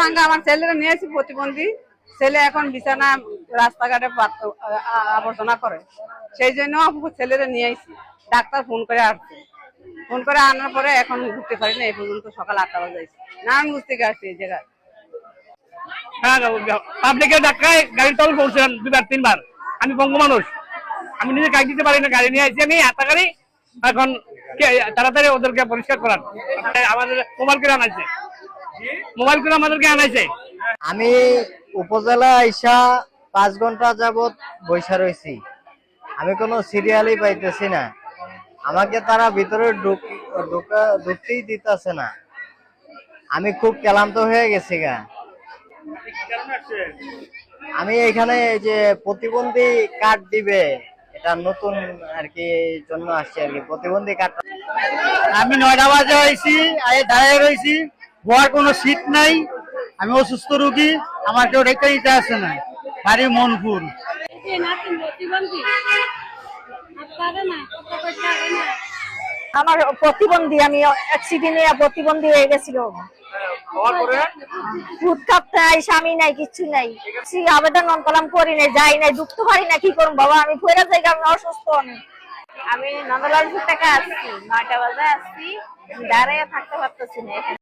ভাঙ্গা আমার ছেলেরা নিয়েছি প্রতিবন্ধী। ছেলে এখন বিছানা রাস্তাঘাটে আবর্জনা করে। সেই জন্য ছেলেরা নিয়ে আইছি। ডাক্তার ফোন করে আসছে। ফোন করে আনার পরে এখন ঘুরতে পারি না এই পর্যন্ত সকাল আটটা বাজে আইছি। না আমি বুঝতে গেছি এই জায়গায়। হ্যাঁ পাবলিকের ধাক্কায় গাড়ির তল পড়ছিলাম দুবার তিনবার। আমি বঙ্গ মানুষ। আমি নিজে গাড়ি দিতে পারি না গাড়ি নিয়ে আসছি আমি হাতা গাড়ি। এখন তাড়াতাড়ি ওদেরকে পরিষ্কার করান। আমাদের মোবাইল করে আনাইছে। মোবাইল করে আমাদেরকে আনাইছে। আমি উপজেলা আইসা পাঁচ ঘণ্টা যাবত বৈশা রয়েছি আমি কোনো সিরিয়ালই পাইতেছি না। আমাকে তারা ভিতরে ঢুক ঢুকা- ঢুকতেই দিতেছে না। আমি খুব ক্লান্ত হয়ে গেছি গা। আমি এখানে এই যে প্রতিবন্ধী কার্ড দিবে এটা নতুন আর কি জন্য আসছে আর কি প্রতিবন্ধী কার্ড আমি নয়টা বাজে হয়েছি আগে দাঁড়িয়ে রয়েছি বয়ার কোনো সিট নাই আমি অসুস্থ রুগী আমার কেউ রেখে দিতে আসে না বাড়ি মনপুর আমার প্রতিবন্ধী আমি অ্যাক্সিডেন্টে প্রতিবন্ধী হয়ে গেছিল। দুধ কাপতে নাই স্বামী নাই কিচ্ছু নাই। করলাম করি নাই যাই নাই পারি না কি করুন বাবা আমি ফেরা জায়গা আমি অসুস্থ অনেক আমি নন্দলালপুর থেকে আসছি নয়টা বাজে আসছি দাঁড়াইয়া থাকতে পারতেছি না।